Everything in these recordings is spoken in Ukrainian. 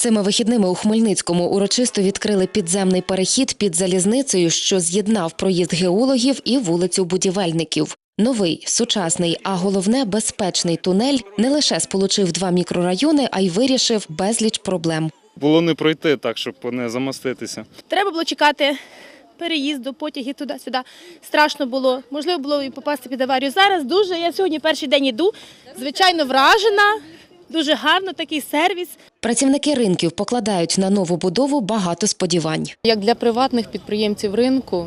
Цими вихідними у Хмельницькому урочисто відкрили підземний перехід під залізницею, що з'єднав проїзд геологів і вулицю будівельників. Новий, сучасний, а головне безпечний тунель не лише сполучив два мікрорайони, а й вирішив безліч проблем. Було не пройти так, щоб не замоститися. Треба було чекати переїзду, потяги туди-сюди. Страшно було. Можливо, було і попасти під аварію. Зараз дуже. Я сьогодні перший день іду. Звичайно, вражена. Дуже гарно такий сервіс. Працівники ринків покладають на нову будову багато сподівань. Як для приватних підприємців ринку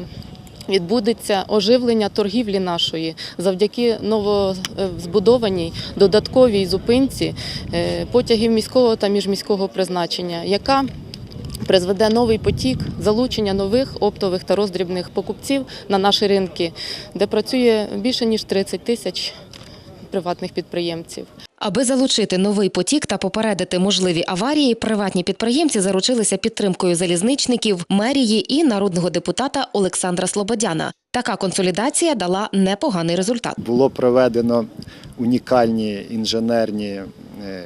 відбудеться оживлення торгівлі нашої завдяки новозбудованій додатковій зупинці е, потягів міського та міжміського призначення, яка призведе новий потік залучення нових оптових та роздрібних покупців на наші ринки, де працює більше ніж 30 тисяч приватних підприємців. Аби залучити новий потік та попередити можливі аварії, приватні підприємці заручилися підтримкою залізничників, мерії і народного депутата Олександра Слободяна. Така консолідація дала непоганий результат. Було проведено унікальні інженерні е,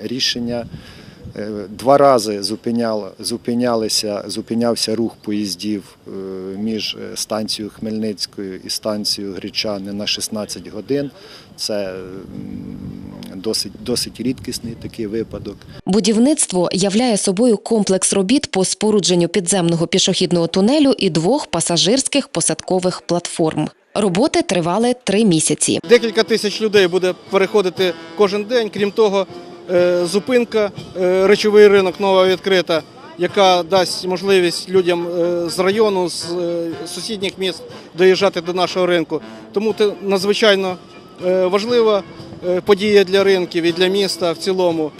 рішення. Е, Два рази зупинял, зупинялися, зупинявся рух поїздів е, між станцією Хмельницькою і станцією Гречани на 16 годин. Це досить, досить рідкісний такий випадок. Будівництво являє собою комплекс робіт по спорудженню підземного пішохідного тунелю і двох пасажирських посадкових платформ. Роботи тривали три місяці. Декілька тисяч людей буде переходити кожен день. Крім того, е, зупинка, е, речовий ринок нова відкрита, яка дасть можливість людям е, з району, з сусідніх міст доїжджати до нашого ринку. Тому це надзвичайно важлива е, подія для ринків і для міста в цілому.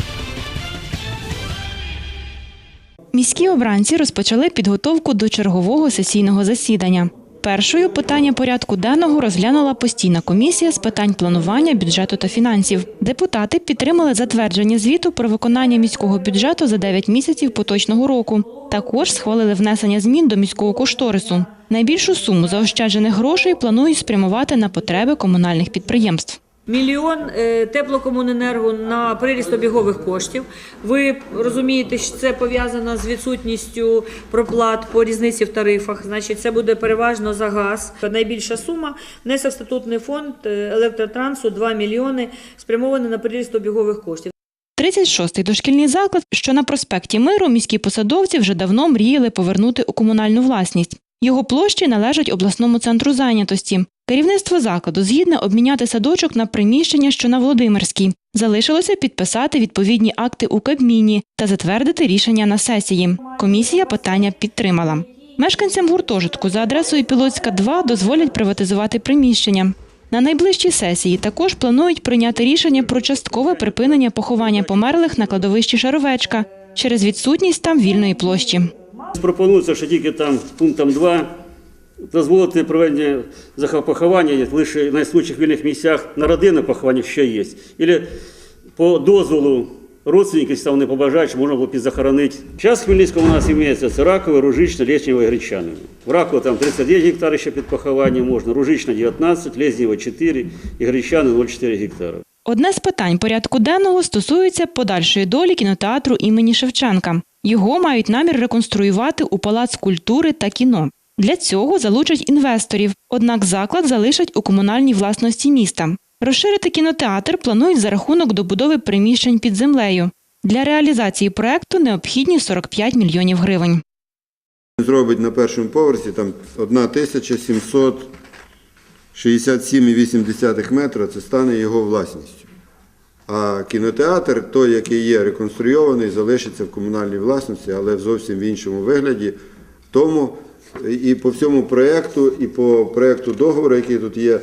Міські обранці розпочали підготовку до чергового сесійного засідання. Першою питання порядку денного розглянула постійна комісія з питань планування бюджету та фінансів. Депутати підтримали затвердження звіту про виконання міського бюджету за 9 місяців поточного року. Також схвалили внесення змін до міського кошторису. Найбільшу суму заощаджених грошей планують спрямувати на потреби комунальних підприємств. Мільйон е, теплокомуненерго на приріст обігових коштів. Ви розумієте, що це пов'язано з відсутністю проплат по різниці в тарифах. Значить, це буде переважно за газ. Найбільша сума внесок в статутний фонд е, електротрансу 2 мільйони спрямований на приріст обігових коштів. 36-й дошкільний заклад, що на проспекті Миру, міські посадовці вже давно мріяли повернути у комунальну власність. Його площі належать обласному центру зайнятості. Керівництво закладу згідне обміняти садочок на приміщення, що на Володимирській. Залишилося підписати відповідні акти у Кабміні та затвердити рішення на сесії. Комісія питання підтримала. Мешканцям гуртожитку за адресою Пілоцька 2 дозволять приватизувати приміщення. На найближчій сесії також планують прийняти рішення про часткове припинення поховання померлих на кладовищі Шаровечка через відсутність там вільної площі. Пропонується, що тільки там пунктом 2 дозволити проведення захопоховання лише на найслужчих вільних місцях на родинне поховання, що є. Або по дозволу родственників, якщо вони побажають, що можна було підзахоронити. Зараз в Хмельницькому у нас імеється це ракове, ружичне, леснєве і гречане. В Раково там 39 гектарів ще під поховання можна, ружичне 19, лезнєве 4 і гречане 0,4 гектара. Одне з питань порядку денного стосується подальшої долі кінотеатру імені Шевченка. Його мають намір реконструювати у палац культури та кіно. Для цього залучать інвесторів, однак заклад залишать у комунальній власності міста. Розширити кінотеатр планують за рахунок добудови приміщень під землею. Для реалізації проекту необхідні 45 мільйонів гривень. Зробить на першому поверсі там 1767,8 метра, це стане його власністю. А кінотеатр, той, який є реконструйований, залишиться в комунальній власності, але в зовсім в іншому вигляді. Тому і по всьому проєкту, і по проєкту договору, який тут є,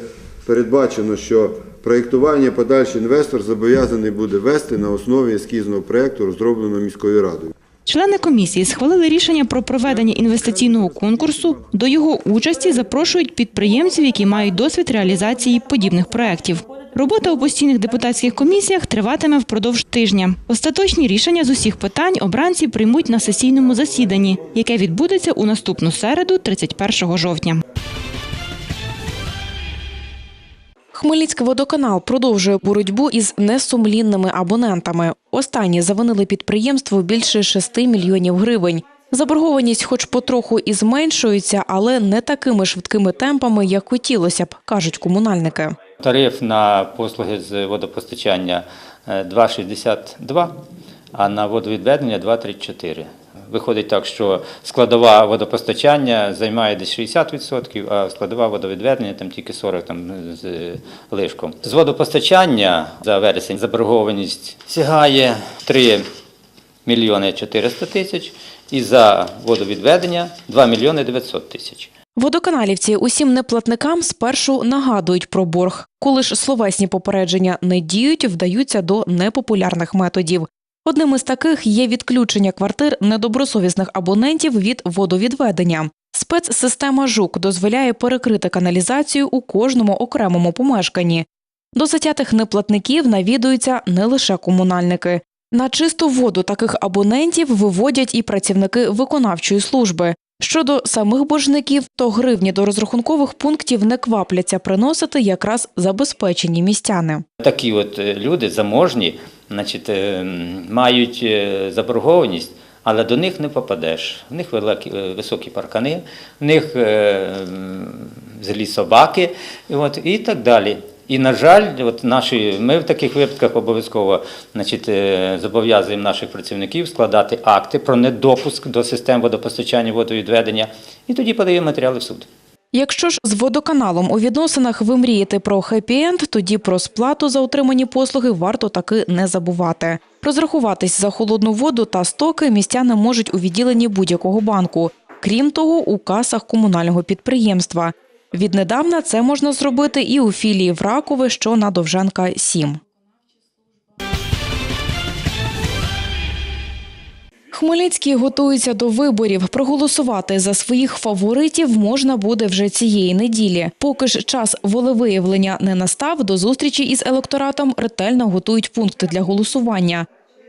передбачено, що проєктування подальший інвестор зобов'язаний буде вести на основі ескізного проєкту, розробленого міською радою. Члени комісії схвалили рішення про проведення інвестиційного конкурсу. До його участі запрошують підприємців, які мають досвід реалізації подібних проєктів. Робота у постійних депутатських комісіях триватиме впродовж тижня. Остаточні рішення з усіх питань обранці приймуть на сесійному засіданні, яке відбудеться у наступну середу, 31 жовтня. Хмельницький водоканал продовжує боротьбу із несумлінними абонентами. Останні завинили підприємству більше 6 мільйонів гривень. Заборгованість, хоч потроху і зменшується, але не такими швидкими темпами, як хотілося б, кажуть комунальники. Тариф на послуги з водопостачання е, 2,62, а на водовідведення 2,34. Виходить так, що складова водопостачання займає десь 60%, а складова водовідведення там тільки 40 там, з лишком. З водопостачання за вересень заборгованість сягає 3 мільйони 400 тисяч, і за водовідведення 2 мільйони 900 тисяч. Водоканалівці усім неплатникам спершу нагадують про борг. Коли ж словесні попередження не діють, вдаються до непопулярних методів. Одним із таких є відключення квартир недобросовісних абонентів від водовідведення. Спецсистема ЖУК дозволяє перекрити каналізацію у кожному окремому помешканні. До затятих неплатників навідуються не лише комунальники. На чисту воду таких абонентів виводять і працівники виконавчої служби. Щодо самих боржників, то гривні до розрахункових пунктів не квапляться приносити якраз забезпечені містяни. Такі от е, люди заможні, значить, е, мають е, заборгованість, але до них не попадеш. В них високі паркани, в них злі собаки і, от, і так далі. І, на жаль, от наші, ми в таких випадках обов'язково значить, е, зобов'язуємо наших працівників складати акти про недопуск до систем водопостачання водовідведення, і тоді подаємо матеріали в суд. Якщо ж з водоканалом у відносинах ви мрієте про хеппі-енд, тоді про сплату за отримані послуги варто таки не забувати. Розрахуватись за холодну воду та стоки містяни можуть у відділенні будь-якого банку. Крім того, у касах комунального підприємства. Віднедавна це можна зробити і у філії в Ракове, що на Довженка 7. Хмельницький готується до виборів. Проголосувати за своїх фаворитів можна буде вже цієї неділі. Поки ж час волевиявлення не настав, до зустрічі із електоратом ретельно готують пункти для голосування.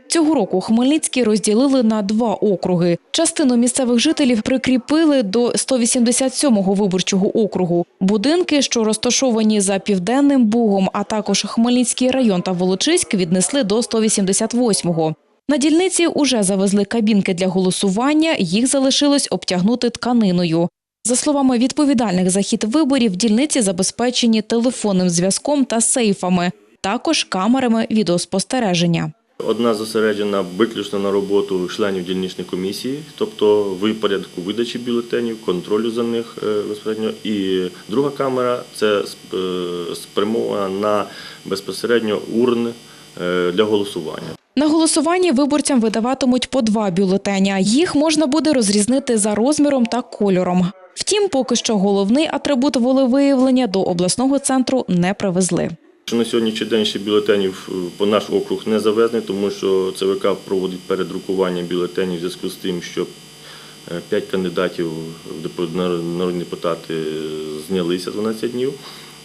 Цього року Хмельницький розділили на два округи. Частину місцевих жителів прикріпили до 187-го виборчого округу. Будинки, що розташовані за південним бугом, а також Хмельницький район та Волочиськ віднесли до 188-го. На дільниці уже завезли кабінки для голосування, їх залишилось обтягнути тканиною. За словами відповідальних за хід виборів, дільниці забезпечені телефонним зв'язком та сейфами, також камерами відеоспостереження. Одна зосереджена виключно на роботу членів дільничної комісії, тобто в порядку видачі бюлетенів, контролю за них е, безпосередньо. І друга камера це е, спрямована на безпосередньо урни е, для голосування. На голосуванні виборцям видаватимуть по два бюлетеня. Їх можна буде розрізнити за розміром та кольором. Втім, поки що головний атрибут волевиявлення до обласного центру не привезли. На сьогоднішній день ще бюлетенів е, по наш округ не завезли, тому що ЦВК проводить передрукування бюлетенів в зв'язку з тим, що е, п'ять кандидатів в народні депутати знялися 12 днів,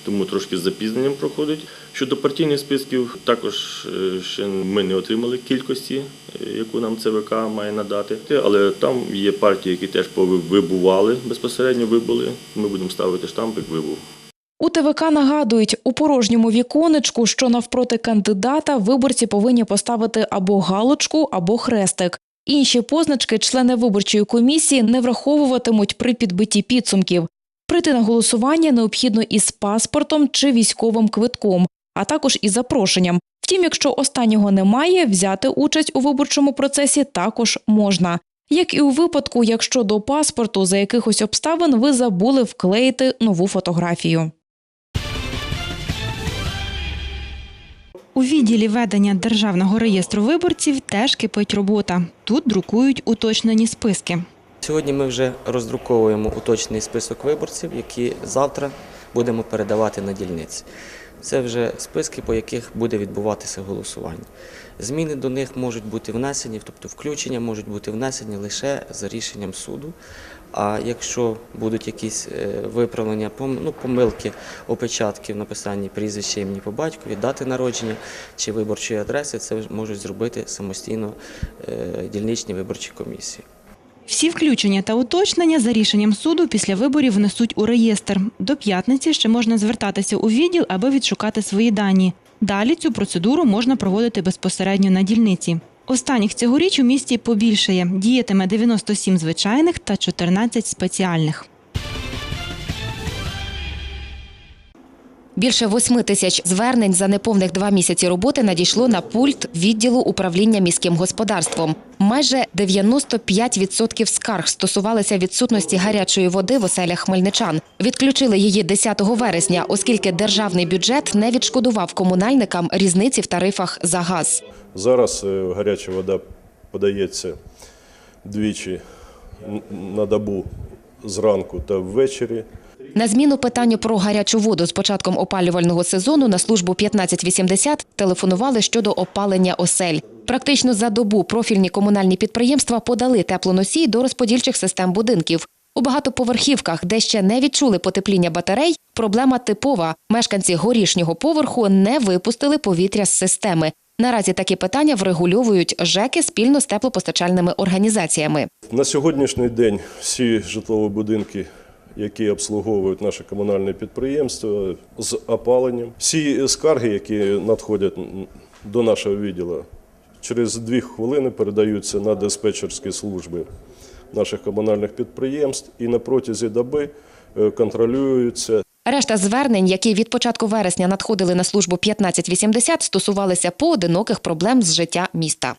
тому трошки з запізненням проходить. Щодо партійних списків, також е, ще ми не отримали кількості, е, яку нам ЦВК має надати. Але там є партії, які теж вибували безпосередньо вибули. Ми будемо ставити штампик вибув. У ТВК нагадують, у порожньому віконечку, що навпроти кандидата, виборці повинні поставити або галочку, або хрестик. Інші позначки члени виборчої комісії не враховуватимуть при підбитті підсумків. Прийти на голосування необхідно із паспортом чи військовим квитком, а також із запрошенням. Втім, якщо останнього немає, взяти участь у виборчому процесі також можна. Як і у випадку, якщо до паспорту за якихось обставин ви забули вклеїти нову фотографію. У відділі ведення державного реєстру виборців теж кипить робота. Тут друкують уточнені списки. Сьогодні ми вже роздруковуємо уточний список виборців, які завтра будемо передавати на дільниці. Це вже списки, по яких буде відбуватися голосування. Зміни до них можуть бути внесені, тобто включення можуть бути внесені лише за рішенням суду. А якщо будуть якісь е, виправлення, ну, помилки, опечатки в написанні прізвища імені по батькові, дати народження чи виборчої адреси, це можуть зробити самостійно е, дільничні виборчі комісії. Всі включення та уточнення за рішенням суду після виборів внесуть у реєстр. До п'ятниці ще можна звертатися у відділ, аби відшукати свої дані. Далі цю процедуру можна проводити безпосередньо на дільниці. Останніх цьогоріч у місті побільшає. Діятиме 97 звичайних та 14 спеціальних. Більше восьми тисяч звернень за неповних два місяці роботи надійшло на пульт відділу управління міським господарством. Майже 95% скарг стосувалися відсутності гарячої води в оселях хмельничан. Відключили її 10 вересня, оскільки державний бюджет не відшкодував комунальникам різниці в тарифах за газ. Зараз е, гаряча вода подається двічі на добу зранку та ввечері. На зміну питанню про гарячу воду з початком опалювального сезону на службу 1580 телефонували щодо опалення осель. Практично за добу профільні комунальні підприємства подали теплоносій до розподільчих систем будинків. У багатоповерхівках, де ще не відчули потепління батарей, проблема типова. Мешканці горішнього поверху не випустили повітря з системи. Наразі такі питання врегульовують ЖЕКи спільно з теплопостачальними організаціями. На сьогоднішній день всі житлові будинки, які обслуговують наше комунальне підприємство з опаленням, всі скарги, які надходять до нашого відділу, через дві хвилини передаються на диспетчерські служби наших комунальних підприємств і на протязі доби е, контролюються Решта звернень, які від початку вересня надходили на службу 1580, стосувалися поодиноких проблем з життя міста.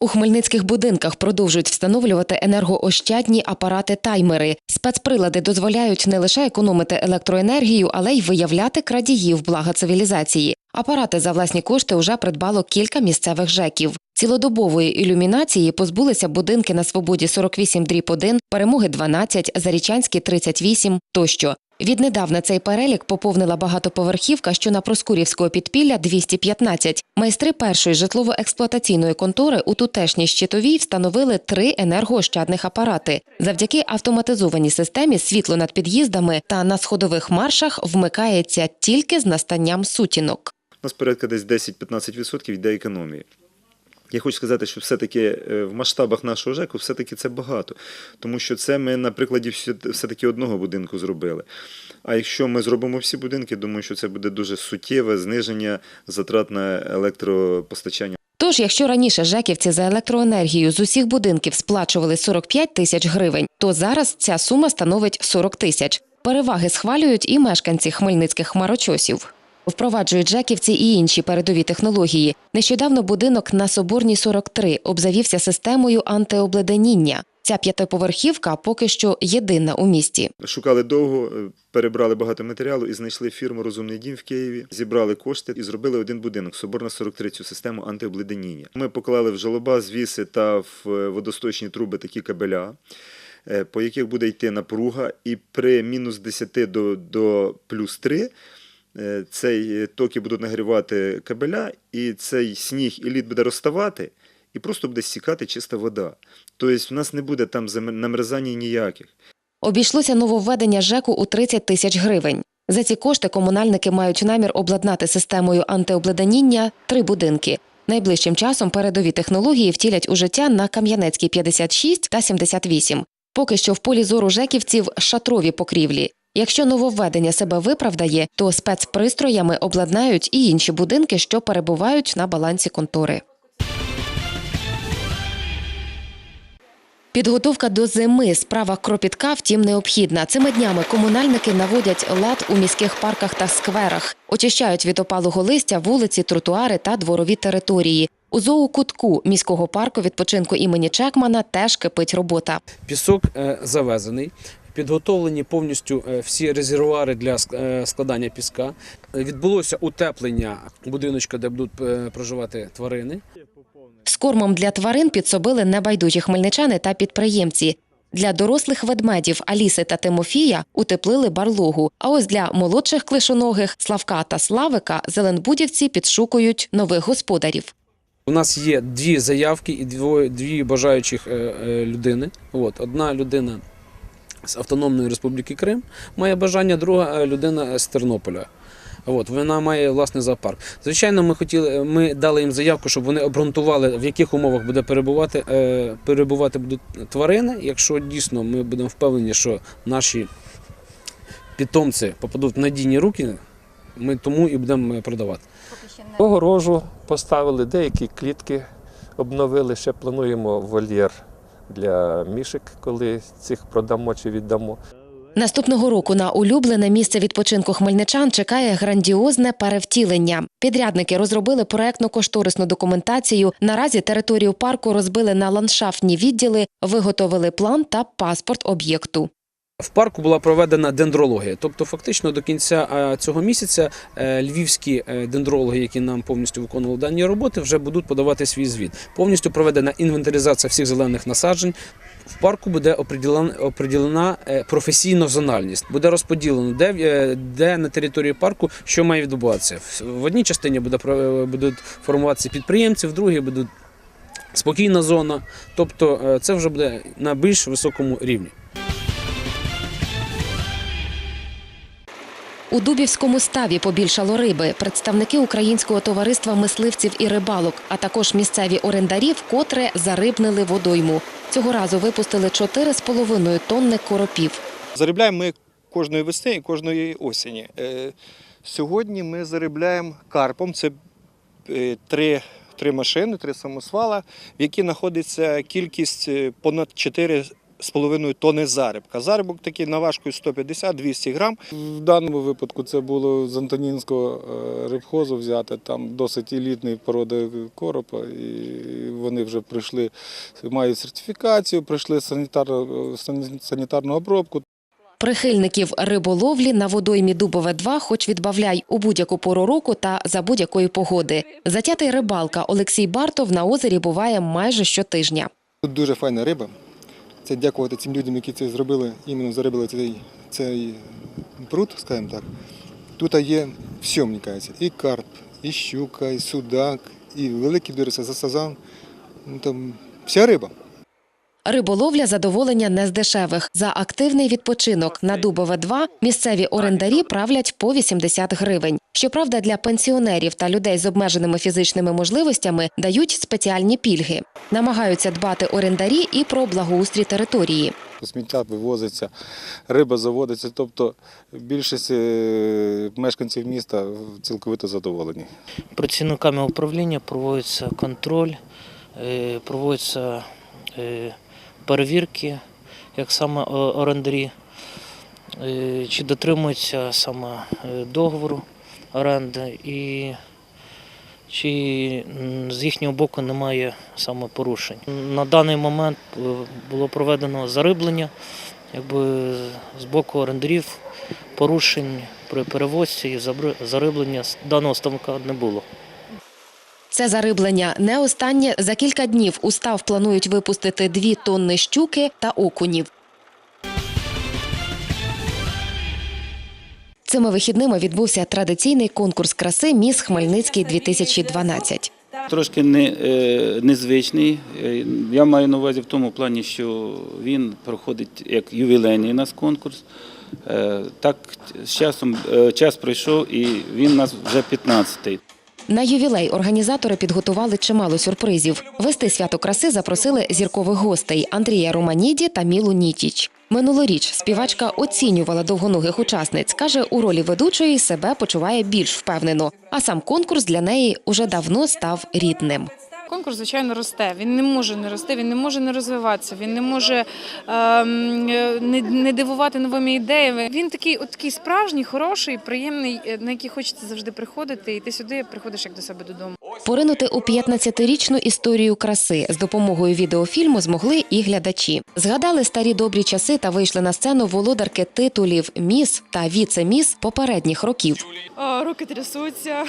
У хмельницьких будинках продовжують встановлювати енергоощадні апарати-таймери. Спецприлади дозволяють не лише економити електроенергію, але й виявляти крадіїв блага цивілізації. Апарати за власні кошти вже придбало кілька місцевих ЖЕКів. Цілодобової ілюмінації позбулися будинки на свободі 48 дріб 1, перемоги 12, Зарічанські 38 тощо. Віднедавна цей перелік поповнила багатоповерхівка, що на Проскурівського підпілля 215. Майстри першої житлово-експлуатаційної контори у тутешній щитовій встановили три енергоощадних апарати. Завдяки автоматизованій системі світло над під'їздами та на сходових маршах вмикається тільки з настанням сутінок. У нас порядка десь 10-15% йде економії. Я хочу сказати, що все-таки е, в масштабах нашого ЖЕКу все-таки це багато, тому що це ми на прикладі все-таки одного будинку зробили. А якщо ми зробимо всі будинки, думаю, що це буде дуже суттєве зниження затрат на електропостачання. Тож, якщо раніше жеківці за електроенергію з усіх будинків сплачували 45 тисяч гривень, то зараз ця сума становить 40 тисяч. Переваги схвалюють і мешканці хмельницьких хмарочосів. Впроваджують жеківці і інші передові технології. Нещодавно будинок на Соборній 43 обзавівся системою антиобледеніння. Ця п'ятиповерхівка поки що єдина у місті. Шукали довго, е, перебрали багато матеріалу і знайшли фірму Розумний дім в Києві, зібрали кошти і зробили один будинок Соборна 43 цю систему антиобледеніння. Ми поклали в жолоба, звіси та в е, водосточні труби такі кабеля. е, По яких буде йти напруга, і при мінус 10 до, до плюс 3 е, цей е, токи будуть нагрівати кабеля, і цей сніг і лід буде розставати, і просто буде стікати чиста вода. Тобто в нас не буде там намерзання ніяких. Обійшлося нововведення ЖЕКу у 30 тисяч гривень. За ці кошти комунальники мають намір обладнати системою антиобледеніння три будинки. Найближчим часом передові технології втілять у життя на Кам'янецькій 56 та 78. Поки що в полі зору жеківців шатрові покрівлі. Якщо нововведення себе виправдає, то спецпристроями обладнають і інші будинки, що перебувають на балансі контори. Підготовка до зими справа кропітка, втім, необхідна. Цими днями комунальники наводять лад у міських парках та скверах, очищають від опалого листя вулиці, тротуари та дворові території. У зоокутку міського парку відпочинку імені Чекмана теж кипить робота. Пісок е, завезений. Підготовлені повністю е, всі резервуари для е, складання піска. Відбулося утеплення будиночка, де будуть е, проживати тварини. З кормом для тварин підсобили небайдужі хмельничани та підприємці. Для дорослих ведмедів Аліси та Тимофія утеплили барлогу. А ось для молодших клишоногих Славка та Славика зеленбудівці підшукують нових господарів. У нас є дві заявки і дві бажаючих людини. От, одна людина з Автономної Республіки Крим має бажання, друга е, людина з Тернополя. От, вона має власний зоопарк. Звичайно, ми хотіли, ми дали їм заявку, щоб вони обґрунтували, в яких умовах буде перебувати, е, перебувати будуть тварини. Якщо дійсно ми будемо впевнені, що наші питомці попадуть в надійні руки, ми тому і будемо продавати. Огорожу поставили, деякі клітки обновили. Ще плануємо вольєр для мішок, коли цих продамо чи віддамо. Наступного року на улюблене місце відпочинку хмельничан чекає грандіозне перевтілення. Підрядники розробили проектно-кошторисну документацію. Наразі територію парку розбили на ландшафтні відділи, виготовили план та паспорт об'єкту. В парку була проведена дендрологія. Тобто, фактично до кінця е, цього місяця е, львівські е, дендрологи, які нам повністю виконували дані роботи, вже будуть подавати свій звіт. Повністю проведена інвентаризація всіх зелених насаджень. В парку буде оприділена, професійна зональність. Буде розподілено, де, де на території парку що має відбуватися. В одній частині буде, будуть формуватися підприємці, в другій буде спокійна зона. Тобто це вже буде на більш високому рівні. У Дубівському ставі побільшало риби. Представники українського товариства мисливців і рибалок, а також місцеві орендарі вкотре зарибнили водойму. Цього разу випустили 4,5 тонни коропів. Заробляємо ми кожної весни і кожної осені. Е, сьогодні ми заробляємо карпом. Це е, три три машини, три самосвала, в які знаходиться кількість е, понад 4 з половиною тони зарибка. Зарибок такий на важкою 150-200 грам. В даному випадку це було з Антонінського е, рибхозу взяти, там досить елітний породи коропа, і вони вже прийшли, мають сертифікацію, пройшли санітарну, е, санітарну обробку. Прихильників риболовлі на водоймі Дубове 2 хоч відбавляй у будь-яку пору року та за будь-якої погоди. Затятий рибалка Олексій Бартов на озері буває майже щотижня. Тут дуже файна риба. Це дякувати цим людям, які це зробили, іменно заробили цей, цей пруд, скажімо так. Тут є все, мені кажеться. І карп, і щука, і судак, і великий дивиться за сазан. Ну, там вся риба. Риболовля задоволення не з дешевих. За активний відпочинок на Дубове 2 місцеві орендарі правлять по 80 гривень. Щоправда, для пенсіонерів та людей з обмеженими фізичними можливостями дають спеціальні пільги. Намагаються дбати орендарі і про благоустрій території. Сміття вивозиться, риба заводиться. Тобто більшість е, мешканців міста цілковито задоволені. Працівниками управління проводиться контроль, е, проводяться е, перевірки, як саме орендарі, е, чи дотримуються саме е, договору оренди і чи з їхнього боку немає саме порушень. На даний момент е, було проведено зариблення, якби з боку орендарів порушень при перевозці і зариблення даного ставка не було. Це зариблення не останнє. За кілька днів у став планують випустити дві тонни щуки та окунів. Цими вихідними відбувся традиційний конкурс краси Міс Хмельницький 2012. Трошки не, е, незвичний. Е, Я маю на увазі в тому плані, що він проходить як ювілейний у нас конкурс. Е, Так, з часом час пройшов і він у нас вже 15-й. На ювілей організатори підготували чимало сюрпризів. Вести свято краси запросили зіркових гостей Андрія Романіді та Мілу Нітіч. Минулоріч співачка оцінювала довгоногих учасниць. каже, у ролі ведучої себе почуває більш впевнено. А сам конкурс для неї уже давно став рідним. Конкурс, звичайно, росте. Він не може не рости, він не може не розвиватися, він не може е, не, не дивувати новими ідеями. Він такий, от такий справжній, хороший, приємний, е, на який хочеться завжди приходити. І ти сюди приходиш як до себе додому. Поринути у 15-річну історію краси з допомогою відеофільму змогли і глядачі. Згадали старі добрі часи та вийшли на сцену володарки титулів міс та віце-міс попередніх років. О, руки трясуться.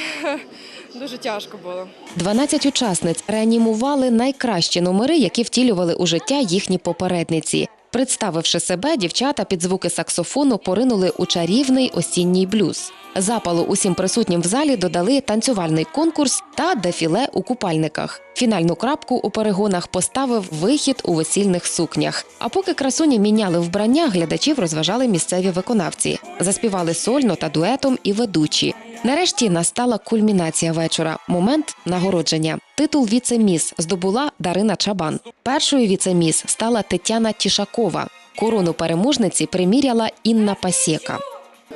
Дуже тяжко було. 12 учасниць реанімували найкращі номери, які втілювали у життя їхні попередниці. Представивши себе, дівчата під звуки саксофону поринули у чарівний осінній блюз. Запалу усім присутнім в залі додали танцювальний конкурс та дефіле у купальниках. Фінальну крапку у перегонах поставив вихід у весільних сукнях. А поки красуні міняли вбрання, глядачів розважали місцеві виконавці. Заспівали сольно та дуетом і ведучі. Нарешті настала кульмінація вечора. Момент нагородження. Титул віце-міс здобула Дарина Чабан. Першою віце-міс стала Тетяна Тішакова. Корону переможниці приміряла Інна Пасєка.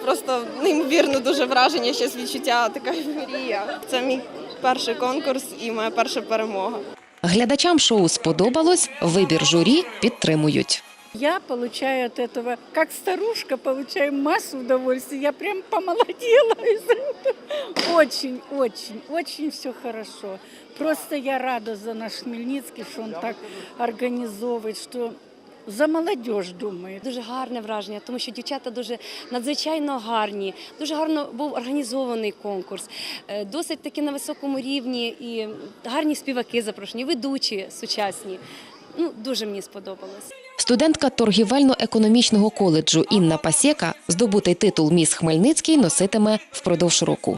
Просто неймовірно дуже враження, ще відчуття така ейфорія. Це мій перший конкурс і моя перша перемога. Глядачам шоу сподобалось, вибір журі підтримують. Я получаю от этого, как старушка, получаю массу удовольствия. Я прям помолодела из этого. Очень, очень, очень все хорошо. Просто я рада за наш Хмельницкий, что он так организовывает, что за молодежь думает. Дуже гарне враження, тому що дівчата дуже надзвичайно гарні, дуже гарно був організований конкурс, е, досить таки на високому рівні і гарні співаки запрошені, ведучі сучасні. Ну, дуже мені сподобалось. Студентка торгівельно-економічного коледжу Інна Пасєка здобутий титул Міс Хмельницький носитиме впродовж року.